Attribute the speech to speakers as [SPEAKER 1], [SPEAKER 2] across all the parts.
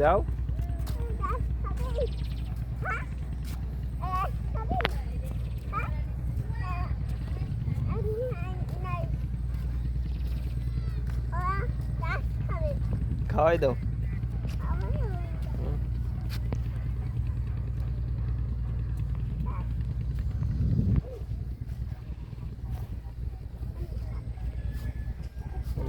[SPEAKER 1] যাও খাওয়াই দাও।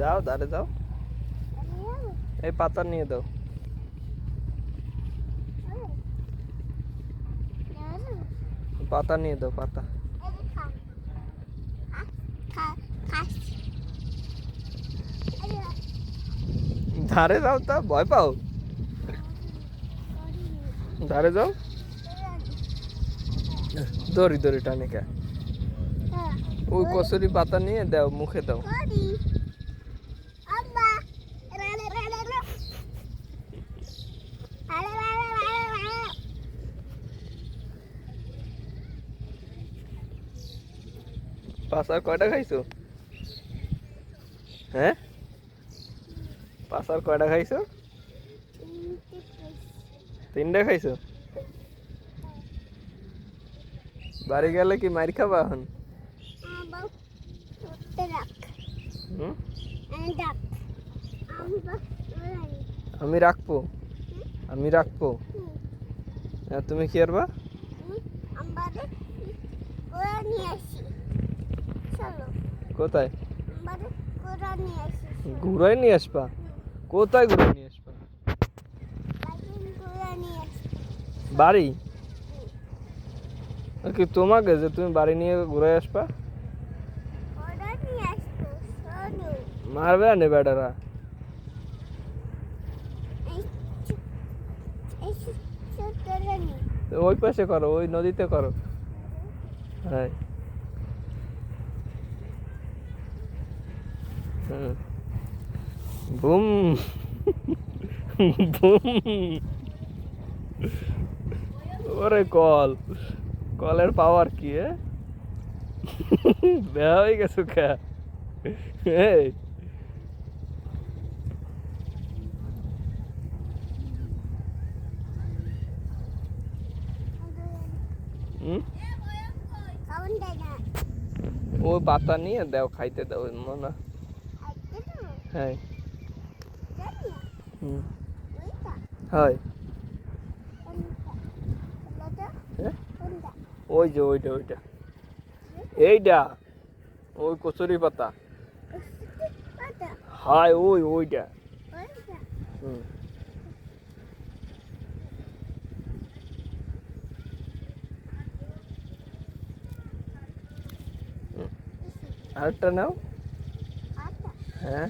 [SPEAKER 1] যাও দাঁড়ে যাও এই পাতা নিয়ে দাও পাতা নিয়ে দাও, পাতা। ধারে যাও তা, ভয় পাও? ধারে যাও। দড়ি দড়ি টানে কে ওই কচুরি পাতা নিয়ে দাও, মুখে দাও। পাশার কয়টা খাইছো? হ্যাঁ? পাশার কয়টা খাইছো? তিনটা খাইছো? বাড়ি গেলে কি মার খাবা এখন? আমি রাখব। আমি রাখব। হ্যাঁ, তুমি কি করবা
[SPEAKER 2] আমাদের কোরআন নিয়ে আসি চলো
[SPEAKER 1] কোথায়? ঘুরাই নিয়ে আসবা? কোথায় ঘুরাই নিয়ে আসবা? বাড়ি? কি তোমাকে যে তুমি বাড়ি নিয়ে ঘুরে আসবা? মারবে না বেটারা? ওই পাশে করো ওই নদীতে করো। হ্যাঁ হুম। বুম। বুম। ওরে কল। কলের পাওয়ার কি এ? বেয়া হয়ে গেছো কে? এই।
[SPEAKER 2] না
[SPEAKER 1] ওই পাতা নিয়ে দাও খাইতে দাও মনে
[SPEAKER 2] আইতে
[SPEAKER 1] হ্যাঁ। হয়। হ্যাঁ ওই যে ওইটা ওইটা। এইটা? ওই কচুরি পাতা। হায় ওই ওইটা। হুম। আরেকটা নাও। হ্যাঁ।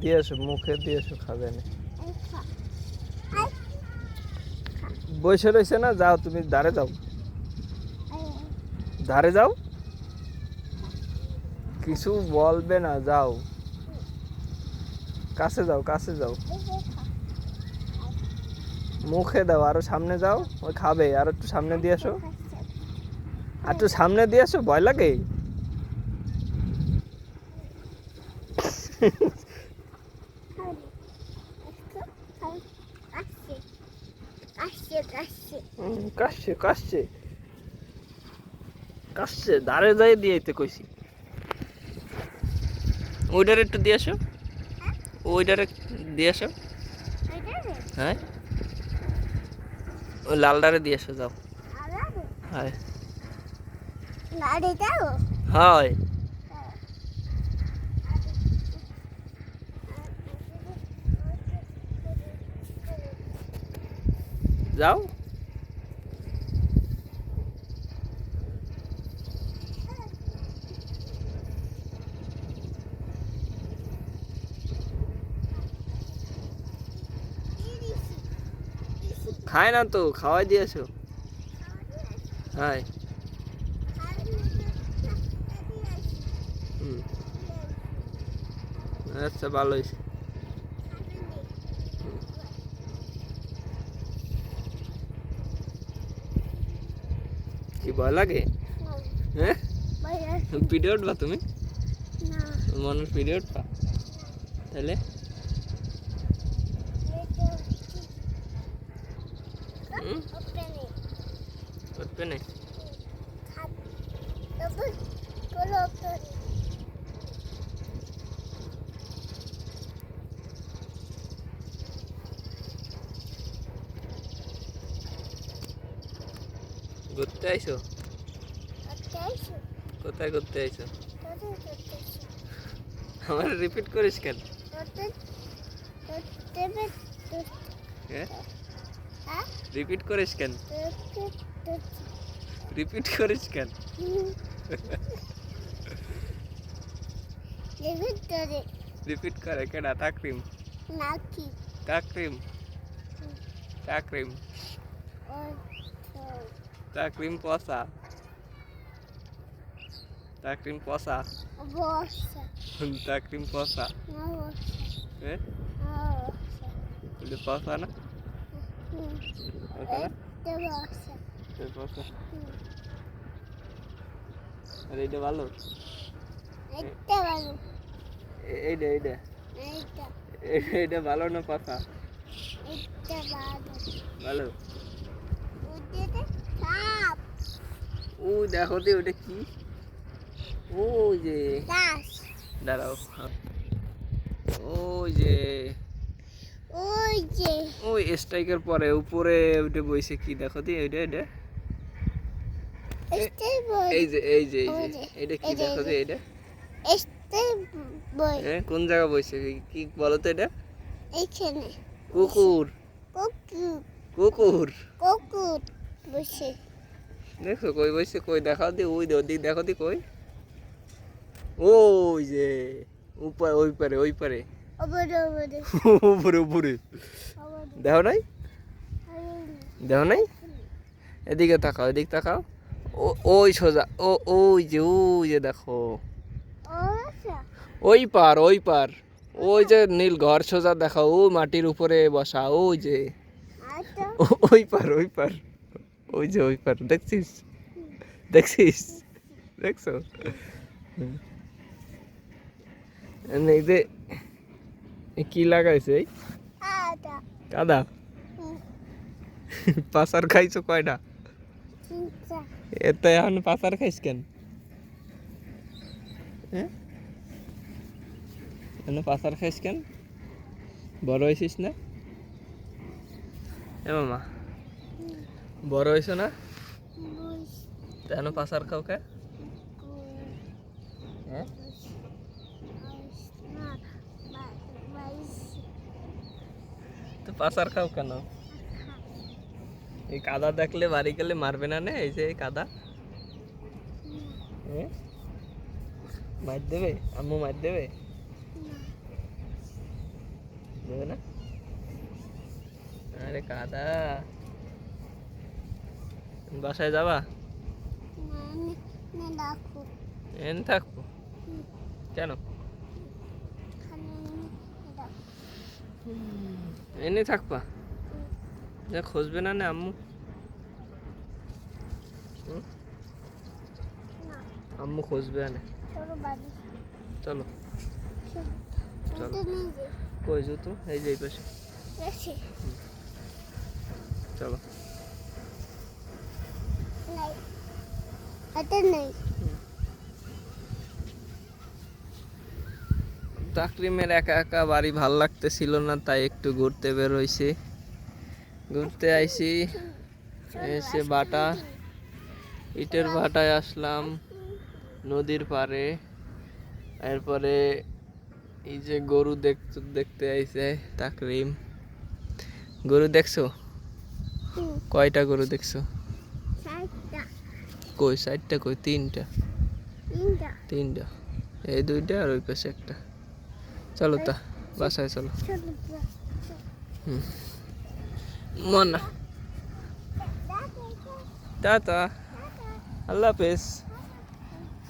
[SPEAKER 1] দিয়ে মুখে দিয়ে খাবে বসে রয়েছে না? যাও, তুমি ধারে যাও। ধারে যাও? কিছু বলবে না, যাও। কাছে যাও কাছে যাও। মুখে দাও, আরও সামনে যাও ওই খাবে। আর একটু সামনে দিয়ে
[SPEAKER 2] খাচ্ছে
[SPEAKER 1] আর একটু সামনে দিয়ে এসো, ভয় লাগে
[SPEAKER 2] খাবে একটু খাবে আসছে আসছে আসছে
[SPEAKER 1] হুম, কাশছে কাশছে কাশছে যাই দিয়ে কইছি। ওইটার একটু দিয়ে এসো ওইটার দিয়ে
[SPEAKER 2] রে
[SPEAKER 1] হ্যাঁ? ওই লালডারে দিয়ে এসো যাও। হ্যাঁ। হয়। যাও। খায় না তো খাওয়াই দিয়েছ? হ্যাঁ। আচ্ছা ভালো হয়েছে কি ভয় লাগে? হ্যাঁ? ভিডিও উঠবা তুমি?
[SPEAKER 2] না।
[SPEAKER 1] মনের ভিডিও উঠবা তাহলে?
[SPEAKER 2] ওপেনে
[SPEAKER 1] ঘুরতে আইছো? কোথায় ঘুরতে আইছো? আমার রিপিট করিস কেন? হ্যাঁ? রিপিট করিস কেন?
[SPEAKER 2] তোদের
[SPEAKER 1] রিপিট করিস কেন?
[SPEAKER 2] তোদের তোদের
[SPEAKER 1] রিপিট করে কেডা? তাকরিম
[SPEAKER 2] নাকি?
[SPEAKER 1] তাকরিম তাকরিম
[SPEAKER 2] ও
[SPEAKER 1] তাকরিম পসা তাকরিম পসা
[SPEAKER 2] বসা
[SPEAKER 1] তাকরিম পসা
[SPEAKER 2] বসা
[SPEAKER 1] হ্যাঁ?
[SPEAKER 2] বসা
[SPEAKER 1] বলে পসা না পসা না
[SPEAKER 2] তো বসা
[SPEAKER 1] এই পসা আর এইটা ভালো?
[SPEAKER 2] এটা ভালো।
[SPEAKER 1] এইটা এইটা?
[SPEAKER 2] এইটা।
[SPEAKER 1] এইটা ভালো না পসা
[SPEAKER 2] এটা ভালো।
[SPEAKER 1] ভালো?
[SPEAKER 2] সাপ।
[SPEAKER 1] ও দেখো তো ওটা কি? ও যে। দাঁড়াও ওই যে
[SPEAKER 2] ওই যে।
[SPEAKER 1] ওই স্ট্রাইকের পরে উপরে উঠে বইছে কি দেখো দি ওইটা এটা এই যে এই যে এই যে এটা কি দেখো দি এটা? হ্যাঁ কোন জায়গা বইছে? কি- বলো তো এটা?
[SPEAKER 2] এখানে
[SPEAKER 1] কুকুর।
[SPEAKER 2] কুকুর।
[SPEAKER 1] কুকুর।
[SPEAKER 2] বসে
[SPEAKER 1] দেখছ কই বইছে কই দেখাও দি ওই দে দেখো দি কই। ওই যে উপরে ওই পারে ওই পারে। উপরে উপরে।
[SPEAKER 2] ওপরে।
[SPEAKER 1] দেখো নাই? দেখো নাই? এদিকে তাকাও, এদিক তাকাও। ও, ওই সোজা, ও, ওই যে ওই যে দেখো। ওই পার ওই পার। ওই যে নীল ঘর সোজা দেখা, ও মাটির উপরে বসা, ওই যে। ওই পার ওই পার। ওই যে, ওই পার। দেখছিস? দেখছিস? দেখছ। এই যে কি লাগাইছে এই? কাদা? পাসার খাইছো কয়টা? এত এখন পাসার খাইস কেন? হ্যাঁ এখন পাসার খাইস কেন? বড় হয়েছিস না? এ মামা বড় হয়েছ না? কেন পাসার খাও কে হ্যাঁ
[SPEAKER 2] না বাইশ
[SPEAKER 1] তো পাসার খাও কেন? এই কাদা দেখলে বাড়ি গেলে মারবে না নে এই যে কাদা। মার দেবে? আম্মু মার দেবে? দেবে না? আরে কাদা। বাসায় যাবা? এন থাকব কেন?
[SPEAKER 2] ডাকু
[SPEAKER 1] এনে থাকবা। যা খুঁজবে না না আম্মু। আম্মু খুঁজবে না চলো চলো। কই জুতো? এই যে এই পাশে। চলো।
[SPEAKER 2] নাই এটা নেই
[SPEAKER 1] তাকরিমের একা একা বাড়ি ভালো লাগতেছিল না তাই একটু ঘুরতে বের হইছি ঘুরতে আইছি এসে বাটা ইটের ভাটায় আসলাম নদীর পাড়ে। এরপরে এই যে গরু দেখতে দেখতে আইছে তাকরিম। গরু দেখছ? কয়টা গরু দেখছ? কই চারটা কই তিনটা।
[SPEAKER 2] তিনটা।
[SPEAKER 1] এই দুইটা আর ওই পাশে একটা। চলো তা, বাসায় চলো।
[SPEAKER 2] যা।
[SPEAKER 1] মনা। টাটা। আল্লাহ হাফেজ।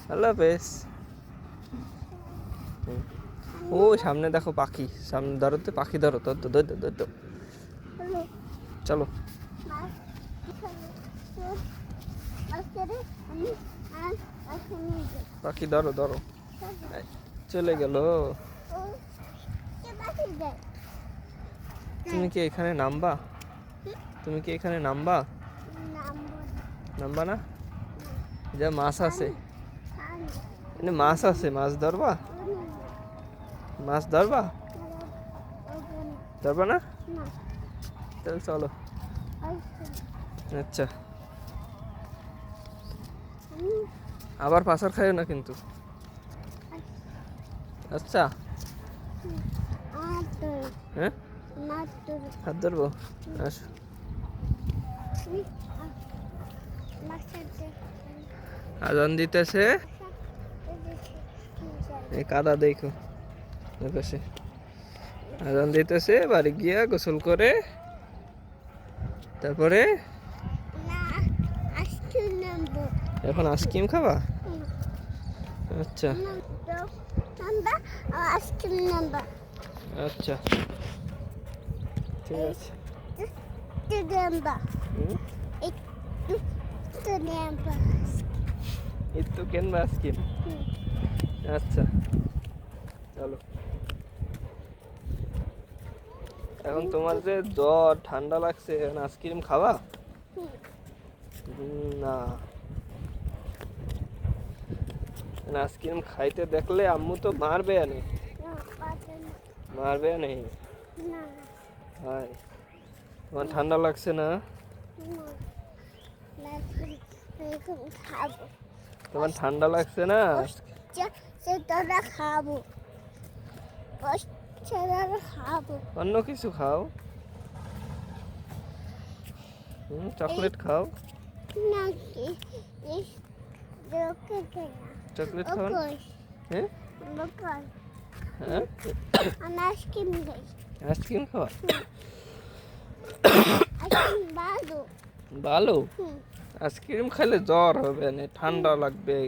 [SPEAKER 1] আল্লাহ হাফেজ। হুম। ও, সামনে দেখো পাখি। সামনে ধরো তো, পাখি ধরো তো, ধরো ধরো ধরো।
[SPEAKER 2] চলো।
[SPEAKER 1] পাখি ধরো ধরো। চলে গেল। তুমি কি এখানে নামবা? তুমি কি এখানে নামবা? নামবা না? যা মাছ আছে।
[SPEAKER 2] খান
[SPEAKER 1] এখানে মাছ আছে, মাছ ধরবা? মাছ ধরবা? ধরবা না? তাহলে চলো। আচ্ছা। আবার পাশার খাইও না কিন্তু। আচ্ছা। হ্যাঁ? হাত ধরবো? আসো। আজান দিতেছে। এই কাদা দেখো। পাশে। আজান দিতেছে বাড়ি গিয়া গোসল করে। তারপরে? এখন আইসক্রিম খাবা? আচ্ছা। আচ্ছা। ঠিক আছে। একটু কেনবা আইসক্রিম আচ্ছা চলো। এখন তোমার যে জ্বর ঠান্ডা লাগছে এখন আইসক্রিম খাবা? না। আইসক্রিম খাইতে দেখলে আম্মু তো মারবে আনে মারবে নেই।
[SPEAKER 2] না।
[SPEAKER 1] হাই তোমার ঠান্ডা লাগছে না? তোমার ঠান্ডা লাগছে না?
[SPEAKER 2] সেটা খাব
[SPEAKER 1] অন্য কিছু খাও। হুম চকলেট খাও। চকলেট খাও হ্যাঁ? হ্যাঁ?
[SPEAKER 2] আইসক্রিম খাই
[SPEAKER 1] আইসক্রিম খাওয়া
[SPEAKER 2] ভালো
[SPEAKER 1] আইসক্রিম খেলে জ্বর হবে না ঠান্ডা লাগবে।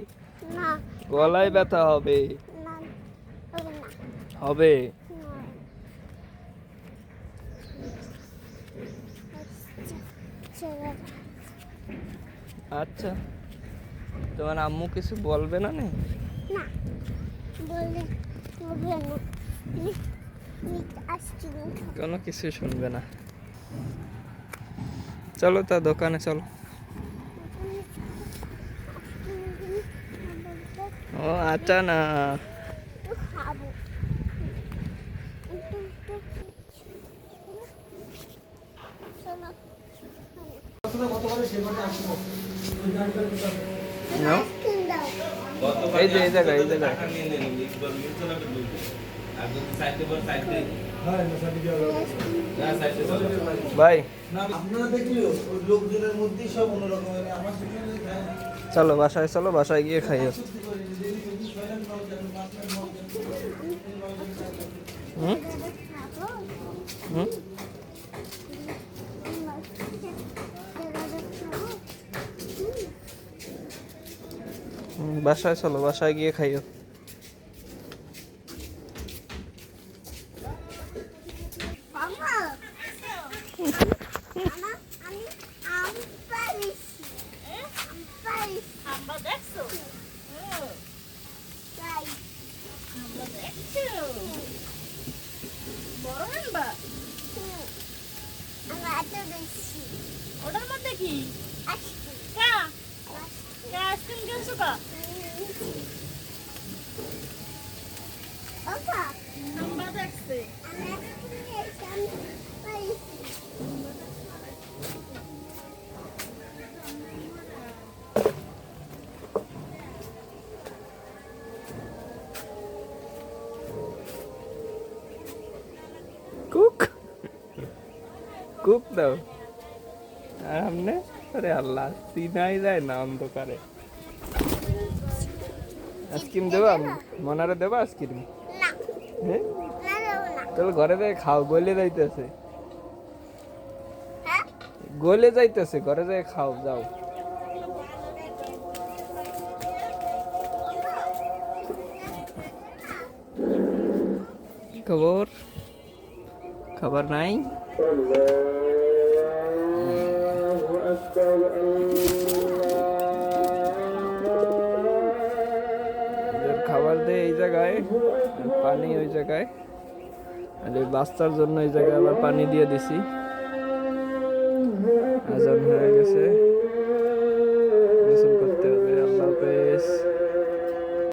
[SPEAKER 1] গলায় ব্যথা হবে।
[SPEAKER 2] হবে আচ্ছা,
[SPEAKER 1] তোমার আম্মু কিছু বলবে না নে?
[SPEAKER 2] না। বলে বলবে না।
[SPEAKER 1] কোনো কিছু শুনবে না। চলো তা দোকানে চলো। ও আচ্ছা না। এই যে এই জায়গায় এই জায়গায়। ভাই।
[SPEAKER 3] আপনারা দেখলে ওই লোকজনের মধ্যেই সব অন্যরকম আমার সেখানে
[SPEAKER 1] চলো বাসায় চলো বাসায় গিয়ে খাইও হুম
[SPEAKER 2] খাব
[SPEAKER 1] হুম? হুম, বাসায় চলো বাসায় গিয়ে খাইও
[SPEAKER 2] মামা মামা আমি আম পারিছি আম পারিছি
[SPEAKER 4] আমরা দেখছ
[SPEAKER 2] তাই
[SPEAKER 4] আমরা দেখছ বড়
[SPEAKER 2] বেশি
[SPEAKER 4] ওটার মধ্যে কি? আইসক্রিম। কিনছো কা? আমরা দেখছে।
[SPEAKER 1] কুক দাও। আর আমনে? আরে আল্লাহ চিনাই যায় না অন্ধকারে। আইসক্রিম দেবা? মনারে দেবা আইসক্রিম? হ্যাঁ তাহলে ঘরে যাই খাও গলে যাইতেছে।
[SPEAKER 2] হ্যাঁ?
[SPEAKER 1] গলে যাইতেছে ঘরে যাই খাও যাও। কি খবর নাই। খাবার দেয় এই জায়গায়, পানি ওই জায়গায়। আর এই জন্য এই জায়গায় আবার পানি দিয়ে দিছি। আজান হয়ে গেছে।